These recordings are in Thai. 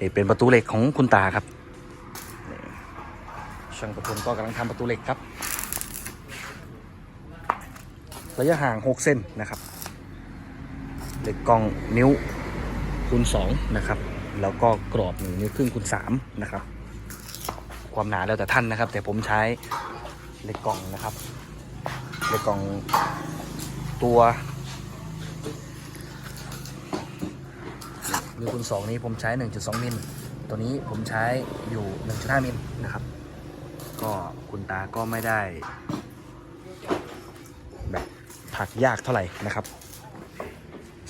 นี่เป็นประตูเหล็กของคุณตาครับช่างประทุนก็กำลังทำประตูเหล็กครับ ระยะห่าง 6 เส้นนะครับเหล็กกองนิ้วคูณ2นะครับ แล้วก็กรอบหนึ่งนิ้วครึ่งคูณ3นะครับ ความหนาแล้วแต่ท่านนะครับ แต่ผมใช้เหล็กกล่องนะครับเหล็กกล่องตัว นิ้วคูณ2นี้ผมใช้ 1.2 มิล ตัวนี้ผมใช้อยู่ 1.5 มิลนะครับ ก็คุณตาก็ไม่ได้ แบบถักยากเท่าไหร่นะครับ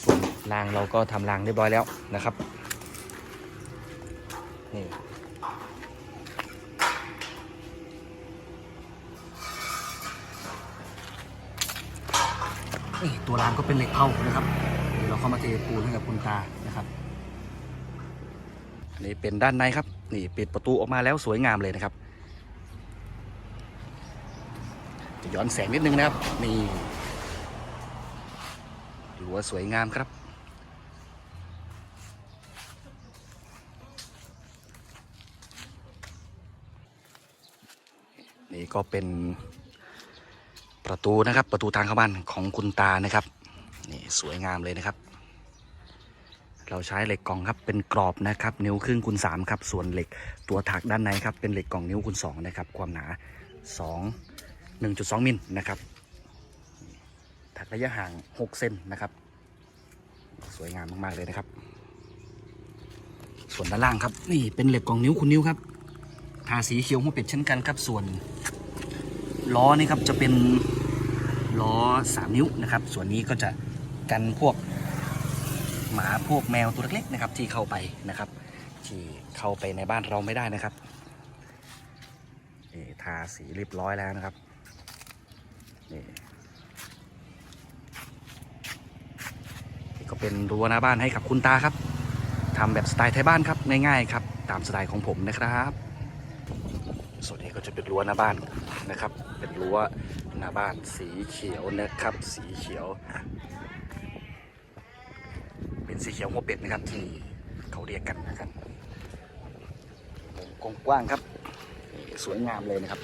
ส่วนรางเราก็ทำรางเรียบร้อยแล้วนะครับ นี่นี่ตัวรางก็เป็นเหล็กเผานะครับเดี๋ยวเราเข้ามาเทปูนให้กับคุณตานะครับ นนี้เป็นด้านในครับ นี่ปิดประตูออกมาแล้วสวยงามเลยนะครับ จะย้อนแสงนิดนึงนะครับ นี่รั้วสวยงามครับนี่ก็เป็นประตูนะครับประตูทางเข้าบ้านของคุณตานะครับนี่สวยงามเลยนะครับ เราใช้เหล็กกล่องครับเป็นกรอบนะครับ นิ้วครึ่งคูณสามครับส่วนเหล็กตัวถักด้านในครับเป็นเหล็กกล่องนิ้วคูณสองนะครับความหนาสองหนึ่งจุดสองมิลนะครับ ถักระยะห่างหกเซนนะครับ สวยงามมากๆเลยนะครับ ส่วนด้านล่างครับ นี่เป็นเหล็กกล่องนิ้วคูณนิ้วครับทาสีเขียวหัวเป็ดเช่นกันครับส่วนล้อนี่ครับจะเป็นล้อสามนิ้วนะครับ ส่วนนี้ก็จะกันพวก หมาพวกแมวตัวเล็กๆนะครับ ที่เข้าไปนะครับ ที่เข้าไปในบ้านเราไม่ได้นะครับนี่ทาสีเรียบร้อยแล้วนะครับนี่นี่ก็เป็นรั้วหน้าบ้านให้กับคุณตาครับทำแบบสไตล์ไทยบ้านครับง่ายๆครับ ตามสไตล์ของผมนะครับส่วนนี้ก็จะเป็นรั้วหน้าบ้านนะครับ เป็นรั้วหน้าบ้านสีเขียวนะครับ สีเขียว สีเขียวหัวเป็ดนะครับที่เขาเรียกกันนะครับกว้างครับ สวยงามเลยนะครับ